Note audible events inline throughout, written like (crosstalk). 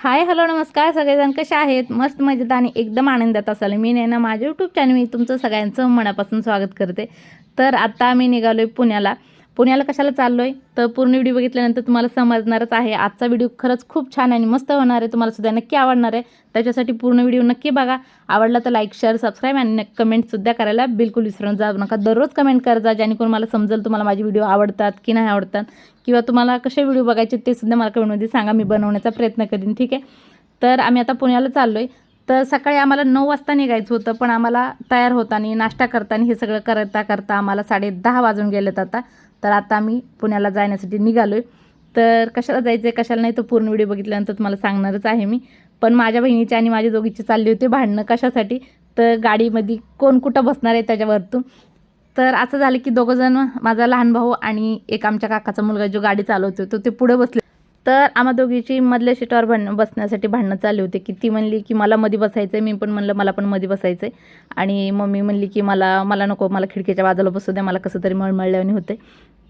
Hi hello नमस्कार. सगळेजण कसे आहेत? मस्त मजेत आणि एकदम आनंदात असाल. मी नेना माझ्या यूट्यूब चॅनल मी तुमचं सगळ्यांचं मनापासून स्वागत करते. तर आत्ता आम्ही निघालो आहे पुण्याला. पुण्याला कशाला चाललो आहे तर पूर्ण व्हिडिओ बघितल्यानंतर तुम्हाला समजणारच आहे. आजचा व्हिडिओ खरंच खूप छान आणि मस्त होणार आहे. तुम्हाला सुद्धा नक्की आवडणार आहे. त्याच्यासाठी पूर्ण व्हिडिओ नक्की बघा. आवडला तर लाईक शेअर सबस्क्राईब आणि कमेंटसुद्धा करायला बिलकुल विसरून जा. नका दररोज कमेंट करत जा. जेणेकरून मला समजेल तुम्हाला माझे व्हिडिओ आवडतात की नाही आवडतात. किंवा तुम्हाला कसे व्हिडिओ बघायचे ते सुद्धा मला कमेंटमध्ये सांगा. मी बनवण्याचा प्रयत्न करीन. ठीक आहे? तर आम्ही आता पुण्याला चाललो आहे तर सकाळी आम्हाला नऊ वाजता निघायचं होतं पण आम्हाला तयार होताना नाश्ता करताना हे सगळं करता करता आम्हाला साडे दहा वाजून गेलेत आता. तर आता आम्ही पुण्याला जाण्यासाठी निघालो आहे तर कशाला जायचं आहे कशाला नाही तर पूर्ण व्हिडिओ बघितल्यानंतर तुम्हाला सांगणारच आहे मी. पण माझ्या बहिणीची आणि माझ्या दोघीची चालली होती भांडणं कशासाठी? तर गाडीमध्ये कोण कुठं बसणार आहे त्याच्यावरतून? तर असं झालं की दोघंजण माझा लहान भाऊ आणि एक आमच्या काकाचा मुलगा जो गाडी चालवतो तो ते पुढे बसले तर आम्हा दोघीची मधल्या सीटावर भांड बसण्यासाठी भांडणं चालली होती. की ती म्हणली की मला मध्ये बसायचं आहे मी पण म्हणलं मला पण मध्ये बसायचं आहे आणि मम्मी म्हणली की मला मला नको मला खिडकीच्या बाजूला बसू द्या मला कसं तरी मळमळल्यावानी होते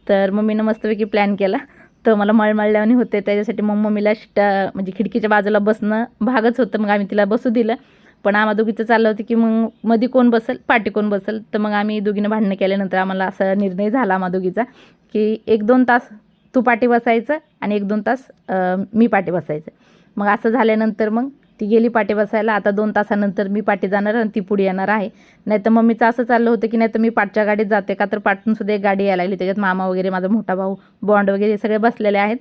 तर मम्मीनं मस्तपैकी प्लॅन केला. तर मला मळमळल्यावानी होते त्याच्यासाठी मग मम्मीला शिटा म्हणजे खिडकीच्या बाजूला बसणं भागच होतं. मग आम्ही तिला बसू दिलं. पण आम्हा दोघीचं चाललं होतं की मग मध्ये कोण बसेल? पाठी कोण बसेल? तर मग आम्ही दोघीनं भांडणं केल्यानंतर आम्हाला असा निर्णय झाला आम्हा दोघीचा की एक दोन तास तू पाठी बसायचं आणि एक दोन तास मी पाठी बसायचं. मग असं झाल्यानंतर मग ती गेली पाठी बसायला. आता दोन तासानंतर मी पाठी जाणार आणि ती पुढे येणार आहे. नाही तर मम्मीचं असं चाललं होतं की नाही तर मी पाठच्या गाडीत जाते का? तर पाठून सुद्धा एक गाडी यायला लागली. त्याच्यात मामा वगैरे माझा मोठा भाऊ बॉन्ड वगैरे हे सगळे बसलेले आहेत.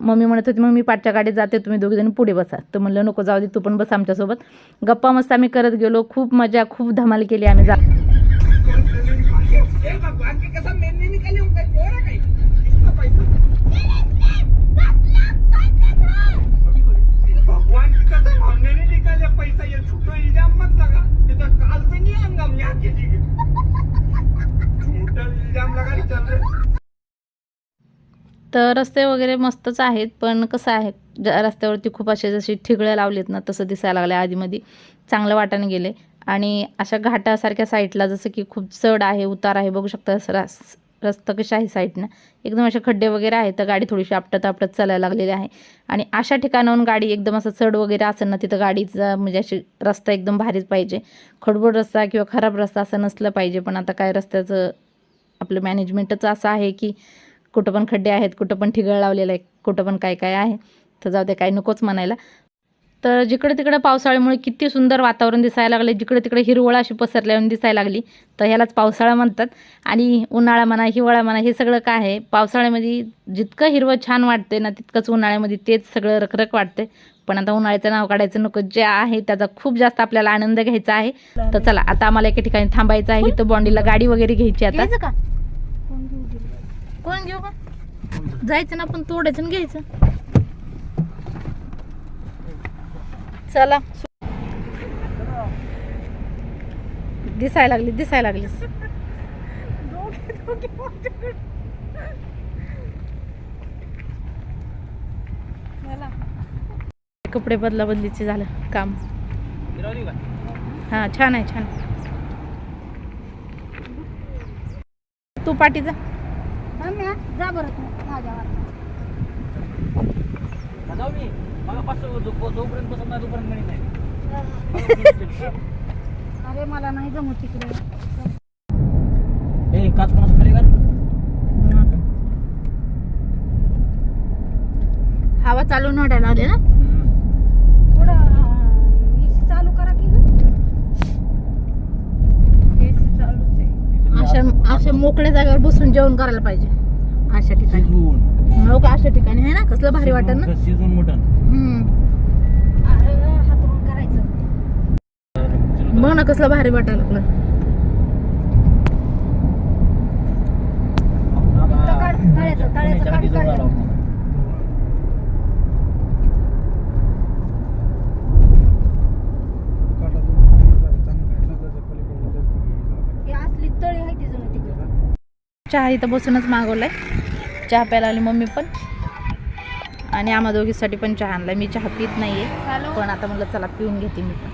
मम्मी म्हणत होती मग मी पाठच्या गाडीत जाते. तुम्ही दोघीजण पुढे बसा. तर म्हणलं नको जाऊ दे. तू पण बस आमच्यासोबत. गप्पा मस्त आम्ही करत गेलो. खूप मजा खूप धमाल केली आम्ही. जा ए भगवान की कसम मैं नहीं निकाली हूँ कहीं और है कहीं इसका पैसा भगवान की कसम हमने नहीं निकाले पैसा ये झूठो इल्जाम मत लगा. ये तो काल से नहीं आऊंगा हम यहाँ किसी छोटा इल्जाम लगा नहीं चल रहे तर रस्ते वगैरे मस्तच आहेत पण कसं आहे रस्त्यावरती खूप असे जशी ठिगळ्या लावलेत ना तसं दिसायला लागलं आधीमध्ये चांगलं वाटाने गेले. आणि अशा घाटासारख्या साईडला जसं की खूप चढ आहे उतार आहे बघू शकता रस्ता कशा आहे साईडनं एकदम असे खड्डे वगैरे आहेत तर गाडी थोडीशी आपटत आपटत चालायला लागलेली आहे. आणि अशा ठिकाणाहून गाडी एकदम असं चढ वगैरे असेल ना तिथं गाडीचा म्हणजे अशी रस्ता एकदम भारीच पाहिजे. खडबड रस्ता किंवा खराब रस्ता असं नसलं पाहिजे पण आता काय रस्त्याचं आपलं मॅनेजमेंटच असं आहे की कुठं पण खड्डे आहेत कुठं पण ठिगळ लावलेलं आहे कुठं पण काय काय आहे तर जाऊ दे काय नकोच म्हणायला. तर जिकडे तिकडे पावसाळ्यामुळे किती सुंदर वातावरण दिसायला लागले जिकडे तिकडे हिरवळ अशी पसरल्यावर दिसायला लागली तर ह्यालाच पावसाळा म्हणतात. आणि उन्हाळा म्हणा हिवाळा म्हणा हे सगळं काय आहे? पावसाळ्यामध्ये जितकं हिरवं छान वाटते ना तितकंच उन्हाळ्यामध्ये तेच सगळं रखरख वाटते पण आता उन्हाळ्याचं नाव काढायचं नको जे आहे त्याचा खूप जास्त आपल्याला आनंद घ्यायचा आहे. तर चला आता आम्हाला एका ठिकाणी थांबायचं आहे तर बॉन्डीला गाडी वगैरे घ्यायची आता. का? कोण घेऊ का? जायचं ना पण तोडायचं घ्यायचं. चला. दिसायला लागली दिसायला लागलीस कपडे बदला बदलीचे झालं काम. हा छान आहे छान. तू रम्या, जा. बरं तू माझ्यावर. मी. मला पाच जोपर्यंत बसत नाही तोपर्यंत मिळत नाही. (laughs) अरे मला नाही जमत तिकडे. ए काच कोणाचं खाली कर. हवा चालू नटायला लागली ना? थोडं चालू करा की एसी चालूच आहे. अशा अशा मोकळ्या जागेवर बसून जेवण करायला पाहिजे. अशा ठिकाणी. शिजवून अशा ठिकाणी आहे ना? कसलं भारी वाटत ना? हम्म. अरे हातरून करायचं बघ ना कसलं भारी वाटायला लागलं तळ्याचं, तळ्याचं चहा इथं बसूनच मागवलाय. चहा प्यायला आली मम्मी पण. आणि आम्हा दोघीसाठी पण चहा आणला मी चहा पित नाही आहे पण आता म्हटलं चला पिऊन घेते मी पण.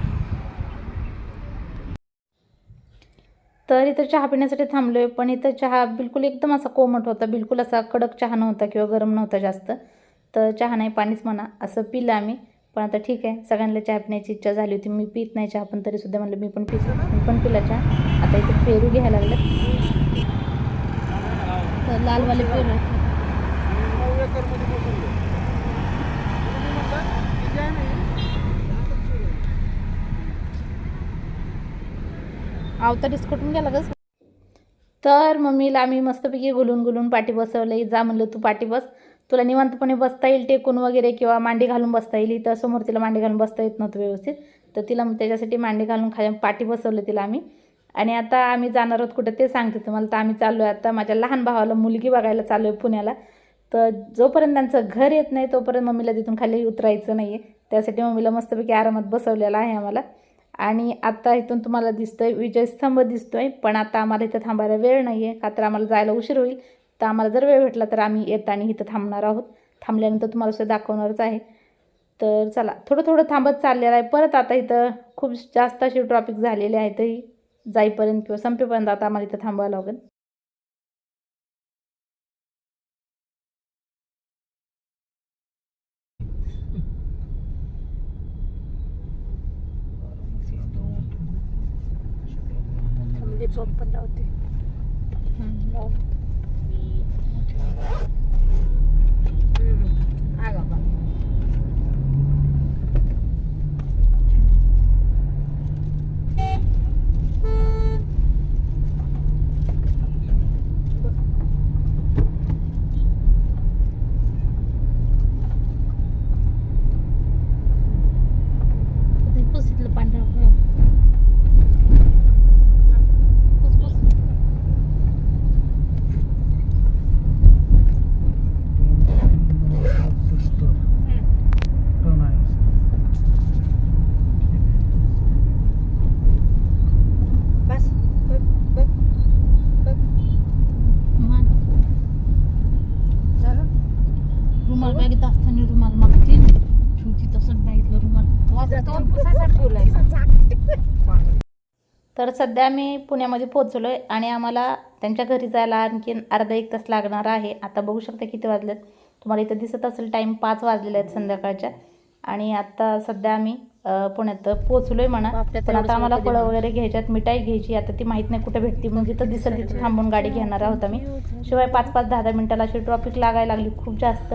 तर इथं चहा पिण्यासाठी थांबलोय पण इथं चहा बिलकुल एकदम असा कोमट होता बिलकुल असा कडक चहा नव्हता किंवा गरम नव्हता जास्त. तर चहा नाही पाणीच म्हणा असं पिलं आम्ही. पण आता ठीक आहे सगळ्यांना चहा पिण्याची इच्छा झाली होती. मी पित नाही चहा पण तरीसुद्धा म्हणलं मी पण पिस मी पण पिला चहा. आता इथे पेरू घ्यायला लागलं. तर लालवाले पेरू आहेत. नऊ एकरमध्ये बसून घे. तुम्ही म्हणता, किती आहे नाही? आवता डिस्कटून गेला का तर मम्मीला आम्ही मस्तपैकी गुलून गुलून पाठी बसवलं. जा म्हणलं तू पाठी बस. तुला निवांतपणे बसता येईल टेकून वगैरे किंवा मांडी घालून बसता येईल. इथं समोर तिला मांडी घालून बसता येत नव्हतं व्यवस्थित. तर तिला त्याच्यासाठी मांडी घालून खाली पाठी बसवलं तिला आम्ही. आणि आता आम्ही जाणार आहोत कुठं ते सांगते तुम्हाला. तर आम्ही चाललो आहे आता माझ्या लहान भावाला मुलगी बघायला चाललो आहे पुण्याला. तर जोपर्यंत त्यांचं घर येत नाही तोपर्यंत मम्मीला तिथून खाली उतरायचं नाही आहे त्यासाठी मम्मीला मस्तपैकी आरामात बसवलेला आहे आम्हाला. आणि आत्ता इथून तुम्हाला दिसतोय विजयस्तंभ दिसतोय पण आता आम्हाला इथं थांबायला वेळ नाही आहे का तर आम्हाला जायला उशीर होईल. तर आम्हाला जर वेळ भेटला तर आम्ही येताना इथं थांबणार आहोत. थांबल्यानंतर तुम्हाला सुद्धा दाखवणारच आहे. तर चला थोडं थोडं थांबत चाललेलं आहे. परत आता इथं खूप जास्त अशी ट्रॉफिक झालेली आहे तरी जाईपर्यंत किंवा संपेपर्यंत आता आम्हाला इथं थांबावं लागेल म्हणजे पंप लावते पुसीतलं पांढरं बस बघ बघ बघ झालं रुमाल बॅगेत असताना रुमाल मागते. ठेवती तसंच बॅगेतलं रुमाल. माझा दोन पुसाचा ठेवलाय. तर सध्या मी पुण्यामध्ये पोहोचलो आहे आणि आम्हाला त्यांच्या घरी जायला आणखीन अर्धा एक तास लागणार आहे. आता बघू शकता किती वाजलेत. तुम्हाला इथं दिसत असेल टाईम पाच वाजलेले आहेत संध्याकाळच्या. आणि आता सध्या आम्ही पुण्यात पोहोचलो आहे म्हणा पण आता आम्हाला फळं वगैरे घ्यायच्यात मिठाई घ्यायची. आता ती माहीत नाही कुठे भेटते. मग जिथं दिसेल तिथं थांबून गाडी घेणार आहोत आम्ही. शिवाय पाच पाच दहा दहा मिनिटाला अशी ट्रॉफिक लागायला लागली खूप जास्त.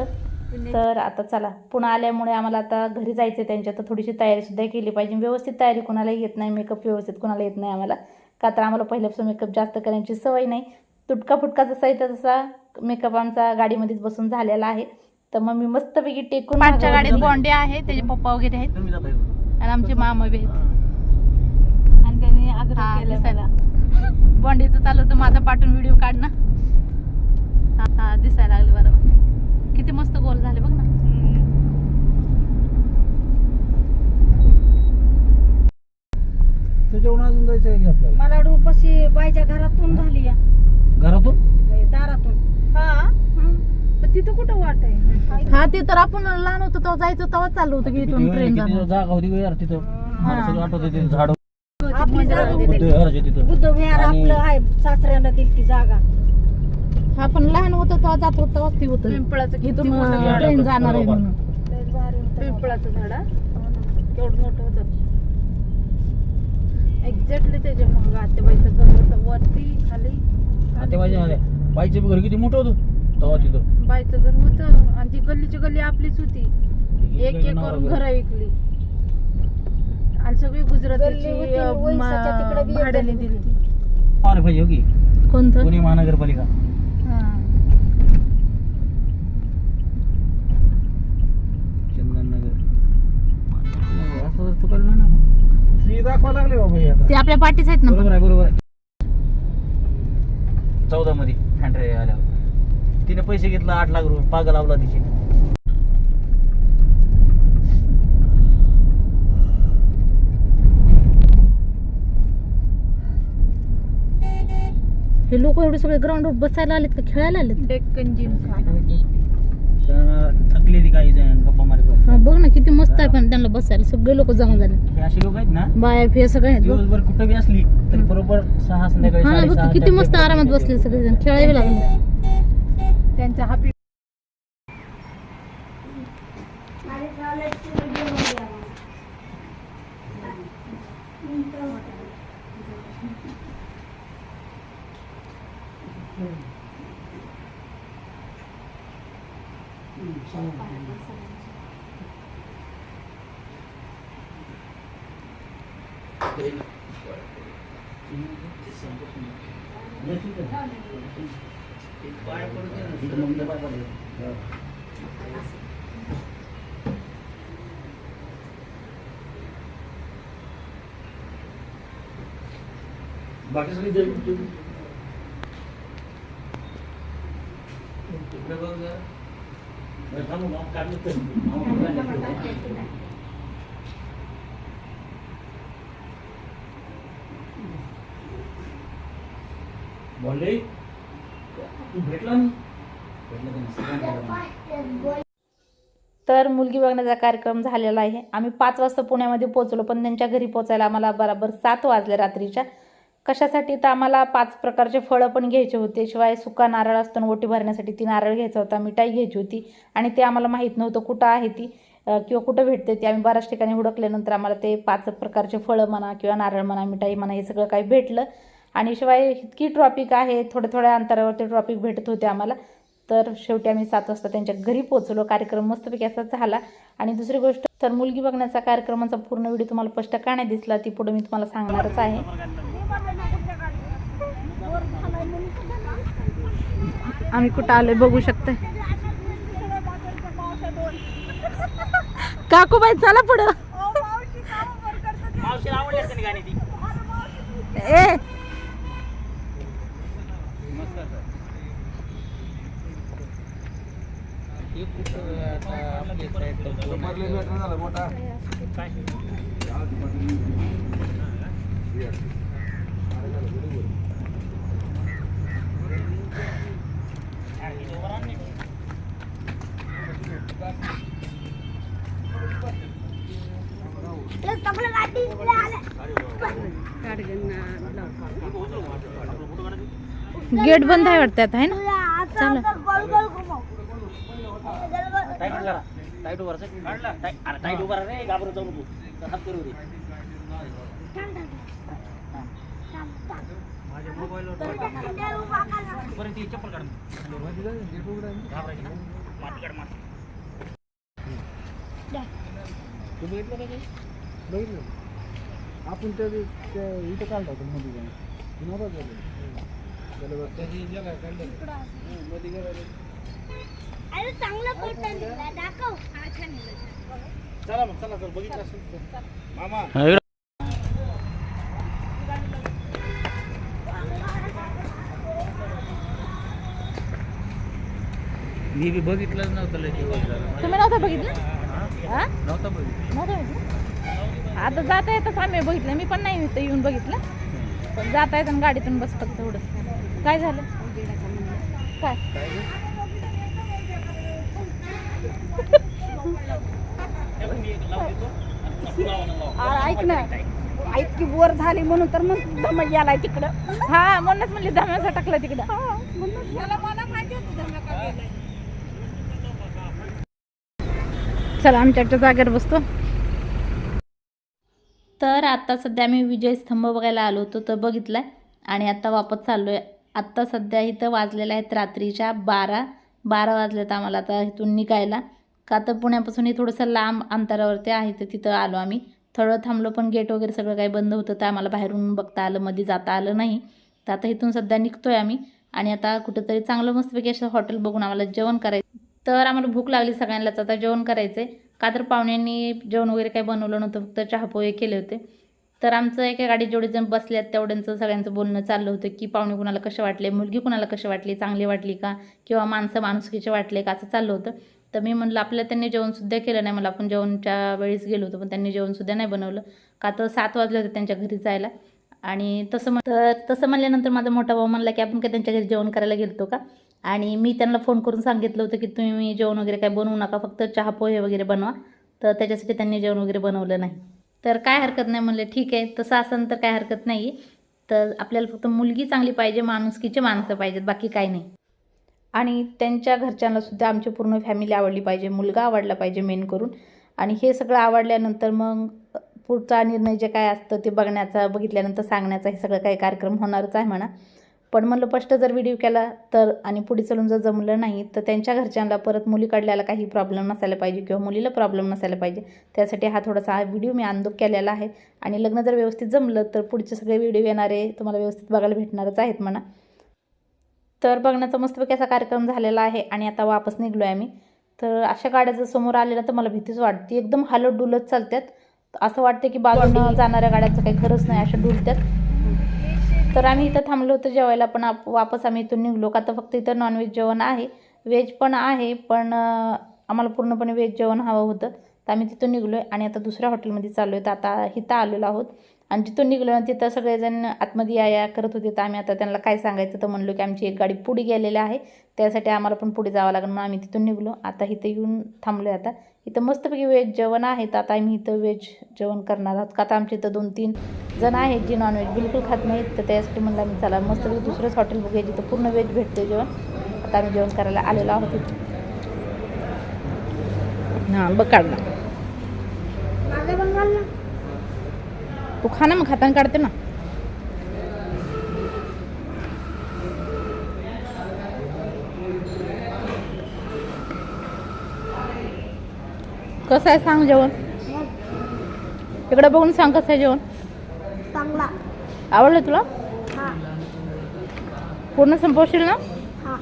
तर आता चला पुन्हा आल्यामुळे आम्हाला आता घरी जायचं आहे त्यांच्या तर थोडीशी तयारीसुद्धा केली पाहिजे. व्यवस्थित तयारी कोणालाही येत नाही मेकअप व्यवस्थित कोणाला येत नाही आम्हाला. का तर आम्हाला पहिल्यापासून मेकअप जास्त करण्याची सवय नाही. तुटका फुटका जसा येतं तसा मेकअप आमचा गाडीमध्येच बसून झालेला आहे. तर मग मी मस्तपैकी टेकून मागं गाडीत. बॉन्डे आहे त्याचे पप्पा वगैरे आहेत. आणि आमचे मामा बी आहेत. आणि त्यांनी आग्रह बॉन्डीचं चालू होतं माझा पाठून व्हिडिओ काढणं. हा हा दिसायला लागले बरोबर किती मस्त गोल झाले बघ ना. त्याच्याहून अजून जायचं आहे की आपल्याला? मला डोपाशी बाईच्या घरातून झाली या. घरातून? दारातून. हा? हं. पण तिथं कुठं वाट आहे? हा ते तर आपण लहान होतो तेव्हा जायचो तेव्हा चाललो होतं की इथून ट्रेन जाणार जागा होती का यार तिथं? मला सगळं आठवत ते झाड आपली जागा बुद्ध होती. विहाराच्या तिथं. बुद्ध विहार आणि- आपलं आहे सासऱ्यानं दिली ती जागा. हा पण लहान होतो तेव्हा जात होतो तेव्हाच ती होतं. पिंपळाचं किती मोठं झाड ट्रेन होतं. जाणार आहे बरोबर. म्हणून. होतं. पिंपळाचं झाड हा? हो. केवढं मोठं होतं? एक्झॅक्टली त्याच्या मग आत्याबाईचं घर होतं. वरती खाली ते माझ्या बाईचं घर किती मोठं होतं? तेव्हा तिथं. बाईचं घर होतं. आणि ती गल्लीची गल्ली आपलीच होती. एक एक करून घरं. विकली. आणि सगळी गल्ली गुजरातची होती, अं, वैसाच्या तिकडं बी मा- एक भाड्याने गल्ली दिली. अरे पाहिजे हो की? कोणतं? पुणे महानगरपालिका हा. चंदननगर असं जर चुकलं ना फ्री दाखवा लागले बाबा हे आता. ते आपल्या पाठीच आहेत ना. बरोबर आहे बरोबर आहे. चौदा मध्ये फॅन्ड्रे आल्यावर तिने पैसे घेतला आठ लाख रुपये पागल लावला तिची. हे लोक एवढे सगळे ग्राउंडवर बसायला आलेत का खेळायला आलेत? डेक्कन जिम थकलेली काही जण गप्पा मारत हा, बघ ना किती मस्त आहे पण त्यांना बसायला. सगळे लोक जमा झाले हे असे लोक आहेत ना? बाया फे सगळे आहेत बघ. दिवसभर कुठं बी असली तरी बरोबर सहा संध्याकाळी हा ना बघ साडेसहा की किती मस्त आरामात. बसले सगळेजण. खेळायला लागले. त्यांचा हा बाकी सगळी बोलले तू भेटला भेटला तर मुलगी बघण्याचा कार्यक्रम झालेला आहे. आम्ही पाच वाजता पुण्यामध्ये पोहोचलो पण त्यांच्या घरी पोचायला आम्हाला बरोबर सात वाजले रात्रीच्या. कशासाठी? तर आम्हाला पाच प्रकारचे फळं पण घ्यायचे होते. शिवाय सुका नारळ असतो ना ओटी भरण्यासाठी ती नारळ घ्यायचा होता. मिठाई घ्यायची होती. आणि ते आम्हाला माहीत नव्हतं कुठं आहे ती किंवा कुठं भेटते ती. आम्ही बऱ्याच ठिकाणी हुडकल्यानंतर आम्हाला ते पाच प्रकारचे फळं म्हणा किंवा नारळ म्हणा मिठाई म्हणा हे सगळं काही भेटलं. आणि शिवाय इतकी ट्रॉपिक आहे थोड्या थोड्या अंतरावरती ट्रॉपिक भेटत होते आम्हाला. तर शेवटी आम्ही सात वाजता त्यांच्या घरी पोहोचलो. कार्यक्रम मस्तपैकी असा झाला. आणि दुसरी गोष्ट तर मुलगी बघण्याचा कार्यक्रमाचा पूर्ण व्हिडिओ तुम्हाला स्पष्ट का नाही दिसला ती पुढे मी तुम्हाला सांगणारच आहे. आम्ही कुठं आलोय बघू शकते काकूबाई चला पुढं. ए. गेट बंद आहे वाटतं आता आहे ना चला टाईट उभा राहा. टाईट उभा राहा. काढला. टाईट- अरे टाईट उभा राहा रे, घाबरत जाऊ नको. तर हात करू दे. बरं, ती चप्पल काढ. घाबरायची. माती काढ, माती. तू बघितलं का काही? आपण त्या इथं काढला होता मध्ये जाऊन. तू नव्हता. त्याला बघ, त्याची गेला, काढलं. मध्ये गेला रे. चांगला फोटो दाखव चला मग चला चल बघितलं असेल तर. मामा मी बी बघितलंच नव्हतं लय दिवस झालं. तुम्ही नव्हतं बघितलं? हा? नव्हतं बघितलं. नव्हतं बघितलं? आता जाता येतच आम्ही बघितलं. मी पण नाही इथं येऊन बघितलं. पण जाता येतं गाडीतून बस फक्त एवढं काय झालं? काय? ऐक ना. ऐतकी बोर झाली म्हणून तर मग धमक गेलाय तिकडं. हा म्हणूनच म्हणले धम्याचा टाकलं तिकडं. चला आमच्या आमच्या जागेवर बसतो. तर आता सध्या आम्ही विजय स्तंभ बघायला आलो होतो तर बघितलाय. आणि आता वापस चाललो आहे आत्ता सध्या इथं वाजलेल्या आहेत रात्रीच्या बारा बारा वाजल्यात आम्हाला आता इथून निघायला. का तर पुण्यापासून हे थोडंसं लांब अंतरावरती आहे तर तिथं आलो आम्ही. थोडं थांबलो पण गेट वगैरे सगळं काही बंद होतं तर आम्हाला बाहेरून बघता आलं मध्ये जाता आलं नाही. तर आता इथून सध्या निघतोय आम्ही. आणि आता कुठंतरी चांगलं मस्तपैकी असं हॉटेल बघून आम्हाला जेवण करायचं तर आम्हाला भूक लागली सगळ्यांनाच. आता जेवण करायचं आहे का तर पाहुण्यांनी जेवण वगैरे काही बनवलं नव्हतं फक्त चहापोहे केले होते. तर आमचं एका गाडीत जेवढे जण बसले आहेत तेवढ्यांचं सगळ्यांचं बोलणं चाललं होतं की पाहुणे कुणाला कसे वाटले मुलगी कुणाला कसे वाटली चांगली वाटली का किंवा माणसं माणुसकीचे वाटले का असं चाललं होतं. तर मी म्हणलं आपल्याला त्यांनी जेवणसुद्धा केलं नाही. मला आपण जेवणच्या वेळेस गेलो होतो पण त्यांनी जेवणसुद्धा नाही बनवलं. का तर सात वाजले होते त्यांच्या घरी जायला. आणि तसं म्हण तर तसं म्हणल्यानंतर माझा मोठा भाऊ म्हणला की आपण काय त्यांच्या घरी जेवण करायला गेलो का? आणि मी त्यांना फोन करून सांगितलं होतं की तुम्ही जेवण वगैरे काय बनवू नका फक्त चहा पोहे वगैरे बनवा. तर त्याच्यासाठी त्यांनी जेवण वगैरे बनवलं नाही. तर काय हरकत नाही म्हणलं ठीक आहे. तसं असेल तर काय हरकत नाही. तर आपल्याला फक्त मुलगी चांगली पाहिजे माणुसकीचे माणसं पाहिजेत बाकी काही नाही. आणि त्यांच्या घरच्यांना सुद्धा आमची पूर्ण फॅमिली आवडली पाहिजे मुलगा आवडला पाहिजे मेन करून. आणि हे सगळं आवडल्यानंतर मग पुढचा निर्णय जे काय असतं ते बघण्याचा बघितल्यानंतर सांगण्याचा हे सगळं काही कार्यक्रम होणारच आहे म्हणा. पण म्हणलं स्पष्ट जर व्हिडिओ केला तर आणि पुढे चालून जर जमलं नाही तर त्यांच्या घरच्यांना परत मुली काढल्याला काही प्रॉब्लेम नसायला पाहिजे किंवा मुलीला प्रॉब्लेम नसायला पाहिजे. त्यासाठी हा थोडासा हा व्हिडिओ मी अंदोक केलेला आहे. आणि लग्न जर व्यवस्थित जमलं तर पुढचे सगळे व्हिडिओ येणारे तुम्हाला व्यवस्थित बघायला भेटणारच आहेत म्हणा. तर बघण्याचा मस्तपैकी असा कार्यक्रम झालेला आहे आणि आता वापस निघलो आहे आम्ही. तर अशा गाड्या जर समोर आलेल्या तर मला भीतीच वाटते. एकदम हालत डुलत चालतात असं वाटतं की बाजूनं जाणाऱ्या गाड्यांचं काही खरंच नाही अशा डुलतात तर आम्ही इथं थांबलो होतो जेवायला पण आप वापस आम्ही इथून निघलो. का तर फक्त इथं नॉनव्हेज जेवण आहे. व्हेज पण आहे पण आम्हाला पूर्णपणे व्हेज जेवण हवं होतं. तर आम्ही तिथून निघलो आहे आणि आता दुसऱ्या हॉटेलमध्ये चाललो आहे तर आता इथं आलेलो आहोत. आणि तिथून निघलो आणि तिथं सगळेजण आतमध्ये या या करत होते. तर आम्ही आता त्यांना काय सांगायचं तर म्हणलो की आमची एक गाडी पुढे गेलेली आहे. त्यासाठी आम्हाला पण पुढे जावं लागेल म्हणून आम्ही तिथून निघलो. आता इथं येऊन थांबलो आहे आता. इथं मस्तपैकी व्हेज जेवण आहे. तर आता आम्ही इथं व्हेज जेवण करणार आहोत. का आता आमच्या इथं दोन तीन जण आहेत जी नॉनव्हेज बिलकुल खात नाहीत. तर त्यासाठी म्हणलं आम्ही चला मस्तपैकी दुसरंच हॉटेल बघूया जिथं पूर्ण व्हेज भेटतं जेवण. आता आम्ही जेवण करायला आलेलो आहोत इथं. हां बघ काढला. तू खा ना मग खाताना काढते ना. कसं आहे सांग जेवण? इकडे बघून सांग कसं आहे जेवण. चांगला. आवडलं तुला? हा. पूर्ण संपवशील ना हा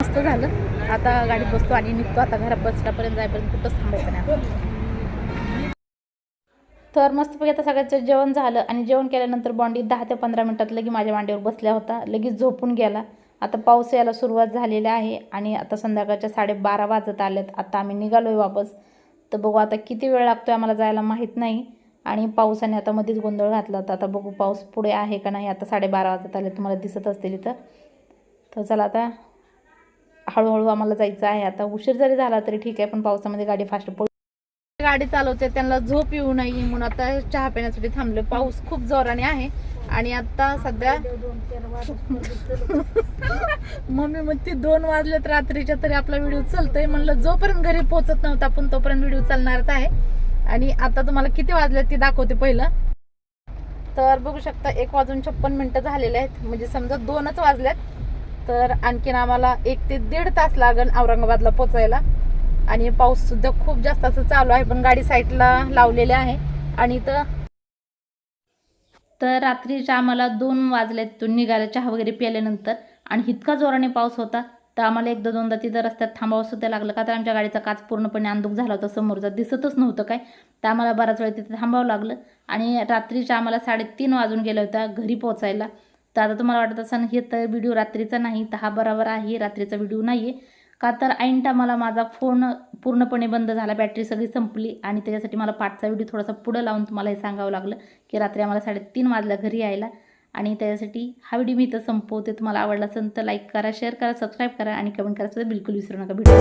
मस्त झालं आता गाडीत बसतो आणि निघतो. आता घरात बसल्यापर्यंत जायपर्यंत कुठंच थांबायचं नाही तर मस्तपैकी आता सगळ्याचं जेवण झालं आणि जेवण केल्यानंतर बॉन्डी दहा ते पंधरा मिनटात लगे माझ्या मांडीवर बसल्या होता लगेच झोपून गेला. आता पाऊस यायला सुरुवात झालेली आहे आणि आता संध्याकाळच्या साडेबारा वाजत आल्यात आता आम्ही निघालो आहे वापस. तर बघू आता किती वेळ लागतो आहे आम्हाला जायला माहीत नाही. आणि पावसाने आता मध्येच गोंधळ घातला होता. आता बघू पाऊस पुढे आहे का नाही. आता साडेबारा वाजत आले तुम्हाला दिसत असतील इथं. तर चला आता हळूहळू आम्हाला जायचं आहे. आता उशीर जरी झाला तरी ठीक आहे पण पावसामध्ये गाडी फास्ट पळू गाडी चालवते त्यांना झोप येऊ नये म्हणून आता चहा पिण्यासाठी थांबलो पाऊस खूप जोराने आहे. आणि आता सध्या मम्मी म्हणते दोन वाजलेत रात्रीच्या तरी आपला व्हिडिओ चालतोय. म्हणलं जोपर्यंत घरी पोहोचत नव्हता पण तोपर्यंत व्हिडिओ चालणारच आहे. आणि आता तुम्हाला किती वाजले ते दाखवते पहिलं. तर बघू शकता एक वाजून छप्पन मिनिटं झालेले आहेत. म्हणजे समजा दोनच वाजल्यात तर आणखीन आम्हाला एक ते दीड तास लागेल औरंगाबादला पोचायला आणि पाऊस सुद्धा खूप जास्त असं चालू आहे पण गाडी साईडला लावलेली आहे. आणि तर तर रात्रीच्या आम्हाला दोन वाजले तिथून निघायला चहा वगैरे प्यायल्यानंतर आणि इतका जोराने पाऊस होता तर आम्हाला एकदा दोनदा तिथं रस्त्यात थांबावं सुद्धा लागलं. का तर आमच्या गाडीचा काच पूर्णपणे अंधुक झाला होता समोरचा दिसतच नव्हतं काय. तर आम्हाला बराच वेळ तिथे थांबावं लागलं. आणि रात्रीच्या आम्हाला साडेतीन वाजून गेल्या होत्या घरी पोहोचायला तर आता तुम्हाला वाटत असं हे तर व्हिडिओ रात्रीचा नाही तर हा बरोबर आहे रात्रीचा व्हिडिओ नाही आहे का तर ऐन टायमाला माझा फोन पूर्णपणे बंद झाला बॅटरी सगळी संपली आणि त्याच्यासाठी मला पाठचा व्हिडिओ थोडासा पुढं लावून तुम्हाला हे सांगावं लागलं की रात्री आम्हाला साडेतीन वाजल्या घरी यायला. आणि त्याच्यासाठी हा व्हिडिओ मी इथं संपवते. तुम्हाला आवडला असेल तर लाईक करा शेअर करा सबस्क्राईब करा आणि कमेंट करायचं बिलकुल विसरू नका. व्हिडिओ